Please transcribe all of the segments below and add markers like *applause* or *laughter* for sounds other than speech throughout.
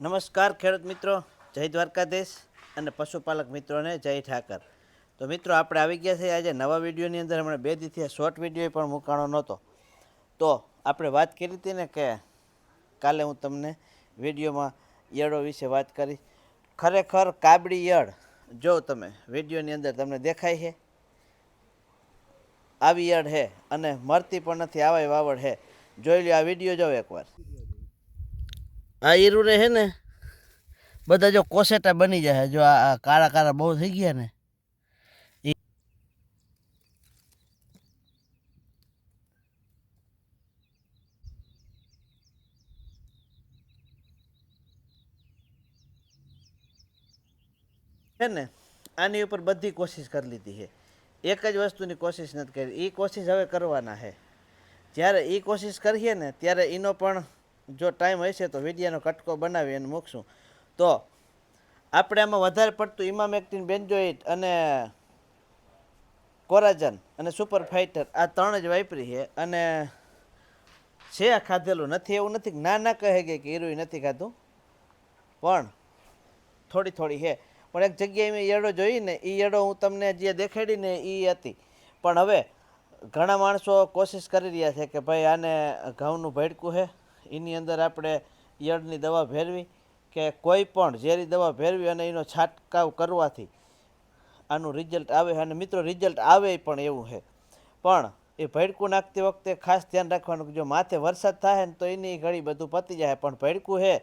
નમસ્કાર ખેડૂત મિત્રો, જય દ્વારકાધીશ અને પશુપાલક મિત્રોને જય ઠાકર. તો મિત્રો, આપણે આવી ગયા છે આજે નવા વિડીયોની અંદર. હમણાં બે દીથી શોર્ટ વીડિયો પણ મૂકાણો નહોતો. તો આપણે વાત કરી હતી ને કે કાલે હું તમને વિડીયોમાં યળો વિશે વાત કરી ખરેખર કાબડી યળ જો તમે વિડીયોની અંદર તમને દેખાય છે, આવી યળ છે અને મરતી પણ નથી, આવાય વાવડ છે. જોઈ લો આ વીડિયો જાઓ એકવાર. આ ઈરુને છે ને, બધા જો કોસેટા બની જાય, જો આ કાળા કાળા બહુ થઈ ગયા ને. છે ને, આની ઉપર બધી કોશિશ કરી લીધી છે. એક જ વસ્તુની કોશિશ નથી કરી. એ કોશિશ હવે કરવાના છે. જ્યારે એ કોશિશ કરીએ ને, ત્યારે એનો પણ જો ટાઈમ હશે તો વિડીયાનો કટકો બનાવી અને મૂકશું. તો આપણે આમાં વધારે પડતું ઇમામેક્ટિન બેન્જોઇટ અને કોરાજન અને સુપર ફાઇટર આ ત્રણ જ વાપરી છે. અને છે આ ખાધેલું નથી, એવું નથી ના ના કહે કે હીરોઈ નથી ખાધું. પણ થોડી થોડી છે. પણ એક જગ્યાએ મેં એડો જોઈને એ એડો હું તમને જે દેખાડીને એ હતી. પણ હવે ઘણા માણસો કોશિશ કરી રહ્યા છે કે ભાઈ આને ઘઉંનું ભડકું છે. એની અંદર આપણે ઈયળની દવા ભેરવી કે કોઈ પણ ઝેરી દવા ભેરવી અને એનો છાંટકાવ કરવાથી આનું રિઝલ્ટ આવે અને મિત્રો રિઝલ્ટ આવે પણ એવું છે. પણ એ ભડકું નાખતી વખતે ખાસ ધ્યાન રાખવાનું કે જો માથે વરસાદ થાય ને તો એની ઘડી બધું પતી જાય. પણ ભેડકું છે,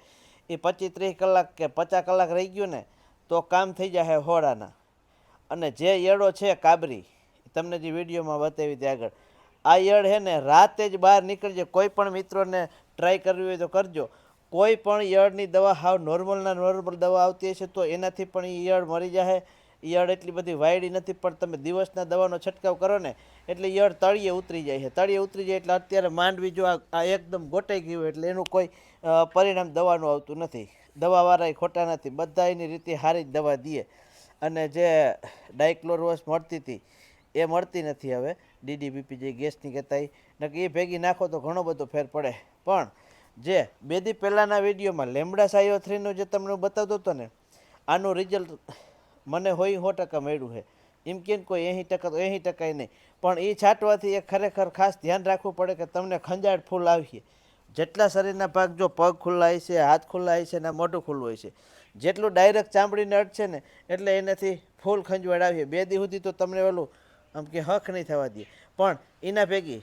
એ પચીસ ત્રીસ કલાક કે પચાસ કલાક રહી ગયું ને તો કામ થઈ જાય હોળાના અને જે ઈયળો છે કાબરી તમને જે વિડીયોમાં બતાવી ત્યાં આગળ. આ ઈયળ છે ને રાતે જ બહાર નીકળજે. કોઈ પણ મિત્રોને ટ્રાય કરવી હોય તો કરજો. કોઈ પણ ઈયળની દવા હાવ નોર્મલના નોર્મલ દવા આવતી હશે તો એનાથી પણ ઈયળ મરી જાય ઈયળ એટલી બધી વાયડી નથી પણ તમે દિવસના દવાનો છંટકાવ કરો ને એટલે ઈયળ તળિયે ઉતરી જાય છે. તળિયે ઉતરી જાય એટલે અત્યારે માંડવી જો આ એકદમ ગોટાઈ ગયું એટલે એનું કોઈ પરિણામ દવાનું આવતું નથી. દવાવાળા ખોટા નથી. બધા એની રીતે સારી જ દવા દઈએ. અને જે ડાયક્લોરોસ મળતી હતી એ મળતી નથી હવે. ડીડીબીપી જે ગેસની કહેતા નકે એ ભેગી નાખો તો ઘણો બધો ફેર પડે. પણ જે બે દી પહેલાંના વિડીયોમાં લેમડા સાયો થ્રીનું જે તમને બતાવતો હતો ને, આનું રિઝલ્ટ મને હોય સો ટકા મળ્યું છે. એમ કે કોઈ એહી ટકા તો એહી ટકા નહીં. પણ એ છાંટવાથી એ ખરેખર ખાસ ધ્યાન રાખવું પડે કે તમને ખંજાળ ફૂલ આવીએ જેટલા શરીરના ભાગ જો પગ ખુલ્લા હોય છે હાથ ખુલ્લા હોય છે ને મોઢું ખુલ્લું હોય છે જેટલું ડાયરેક્ટ ચામડીને અડશે ને, એટલે એનાથી ફૂલ ખંજવાળ આવીએ બે દી સુધી તો તમને ઓલું આમ કે હક નહીં થવા દે. પણ એના ભેગી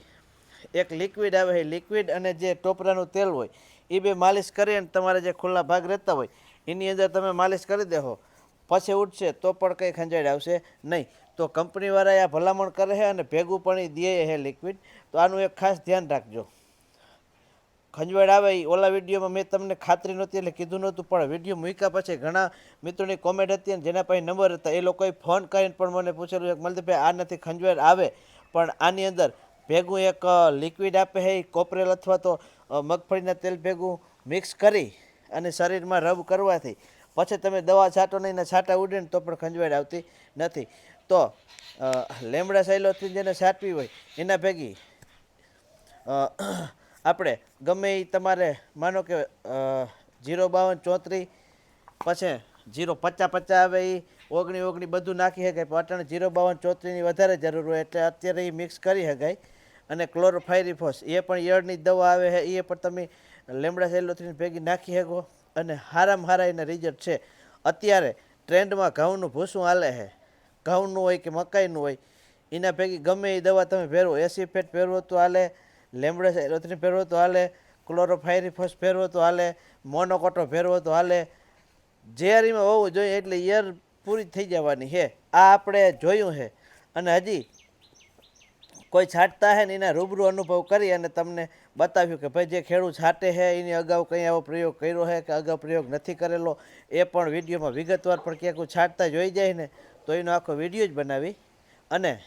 એક લિક્વિડ આવે લિક્વિડ અને જે ટોપરાનું તેલ હોય, એ બે માલિશ કરી અને તમારે જે ખુલ્લા ભાગ રહેતા હોય, એની અંદર તમે માલિશ કરી દેહો. પછી ઉઠશે તો પણ કંઈ ખંજાડ આવશે નહીં. તો કંપનીવાળાએ આ ભલામણ કરે છે અને ભેગું પણ એ દે છે લિક્વિડ તો આનું એક ખાસ ધ્યાન રાખજો. ખંજવાળ આવે એ ઓલા વિડીયોમાં મેં તમને ખાતરી નહોતી એટલે કીધું નહોતું, પણ વીડિયો મૂક્યા પછી ઘણા મિત્રોની કોમેન્ટ હતી અને જેના પાસે નંબર હતા, એ લોકોએ ફોન કરીને પણ મને પૂછેલું કે મલદભાઈ આ નથી ખંજવાડ આવે, પણ આની અંદર ભેગું એક લિક્વિડ આપે હે કોપરેલ અથવા તો મગફળીના તેલ ભેગું મિક્સ કરી અને શરીરમાં રબ કરવાથી. પછી તમે દવા છાંટો નહીં ને છાંટા ઉડે ને તો પણ ખંજવાડ આવતી નથી. તો લેમડા સાયલોથી જેને છાંટવી હોય, એના ભેગી આપણે ગમે એ તમારે, માનો કે જીરો બાવન ચોત્રીસ પછી જીરો પચાસ પચાસ આવે એ ઓગણી ઓગણી બધું નાખી શકાય પણ અટાણે જીરો બાવન ચોત્રીસની વધારે જરૂર હોય એટલે અત્યારે એ મિક્સ કરી શકાય અને ક્લોરોફાયરીફોસ એ પણ યળની દવા આવે છે એ પણ તમે લેમડા સેલોથ્રીની ભેગી નાખી શકો અને હારામાં હારા એના રિઝલ્ટ છે. અત્યારે ટ્રેન્ડમાં ઘઉંનું ભૂસું હાલે છે ઘઉંનું હોય કે મકાઈનું હોય, એના ભેગી ગમે એ દવા તમે ભેરવો એસી ફેટ ભેરવો તો હાલે. લેમડા સેલોથ્રીન ફેરવો તો હાલે ક્લોરોફાયરીફોસ ફેરવો તો હાલે, મોનોકોટો ફેરવો તો હાલે. ઝેરીમાં હોવું જોઈએ એટલે યર પૂરી થઈ જવાની છે. આ આપણે જોયું છે. અને હજી કોઈ છાંટતા હે ને એના રૂબરૂ અનુભવ કરી અને તમને બતાવ્યું કે ભાઈ જે ખેડૂત છાંટે છે, એની અગાઉ કંઈ આવો પ્રયોગ કર્યો છે કે અગાઉ પ્રયોગ નથી કરેલો, એ પણ વિડીયોમાં વિગતવાર પણ ક્યાંક છાંટતા જોઈ જાય ને, તો એનો આખો વીડિયો જ બનાવી. અને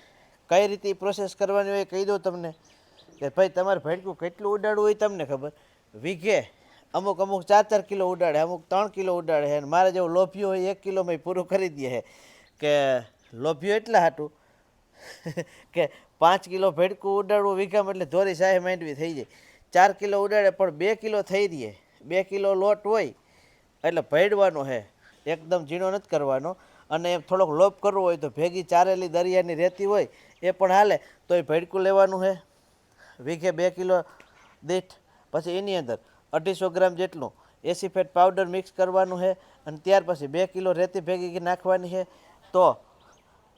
કઈ રીતે પ્રોસેસ કરવાની હોય કહી દઉં તમને. કે ભાઈ, તમારે ભેડકું કેટલું ઉડાડવું હોય તમને ખબર? વીઘે અમુક અમુક ચાર ચાર કિલો ઉડાડે, અમુક ત્રણ કિલો ઉડાડે અને મારે જેવું લોભિયો હોય એક કિલોમાં પૂરું કરી દે છે કે લોભિયો એટલા હાટું *laughs* કે પાંચ કિલો ભેડકું ઉડાડવું વીઘામાં એટલે ધોરી સાહેબ માંડવી થઈ જાય. ચાર કિલો ઉડાડે પણ બે કિલો થઈ રહીએ બે કિલો લોટ હોય એટલે ભેડવાનો છે એકદમ ઝીણો નથી કરવાનો અને એમ થોડોક લોપ કરવો હોય તો ભેગી ચારેલી દરિયાની રહેતી હોય એ પણ હાલે તો એ ભેડકું લેવાનું છે વીઘે બે કિલો દીઠ, પછી એની અંદર અઢીસો ગ્રામ જેટલું એસી ફેટ પાવડર મિક્સ કરવાનું છે અને ત્યાર પછી બે કિલો રેતી ભેગી નાખવાની છે. તો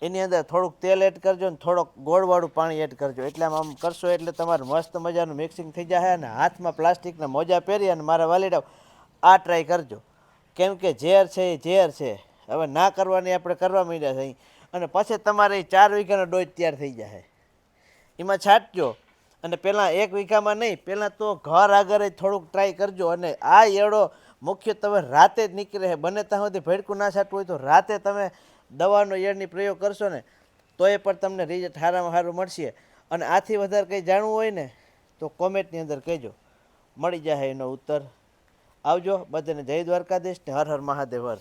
એની અંદર થોડુંક તેલ એડ કરજો ને થોડોક ગોળવાળું પાણી એડ કરજો. એટલે આમ આમ કરશો એટલે તમારું મસ્ત મજાનું મિક્સિંગ થઈ જાય અને હાથમાં પ્લાસ્ટિકના મોજા પહેરી અને મારા વાલીડા આ ટ્રાય કરજો. કેમ કે ઝેર છે એ ઝેર છે. હવે ના કરવાની આપણે કરવા માંડ્યા છે અને પછી તમારે એ ચાર વીઘાનો ડોઝ તૈયાર થઈ જાય એમાં છાંટજો. અને પહેલાં એક વીઘામાં નહીં પહેલાં તો ઘર આગળ થોડુંક ટ્રાય કરજો અને આ એડો મુખ્ય તમે રાતે જ નીકળે બને ત્યાં સુધી ભેડકું ના છાંટવું હોય તો રાતે તમે દવાનો એડની પ્રયોગ કરશો ને તો એ પણ તમને રિઝલ્ટ સારામાં સારું મળશે. અને આથી વધારે કંઈ જાણવું હોય ને, તો કોમેન્ટની અંદર કહેજો. મળી જાય એનો ઉત્તર. આવજો, બધાને જય દ્વારકાધીશ ને હર હર મહાદેવ હર.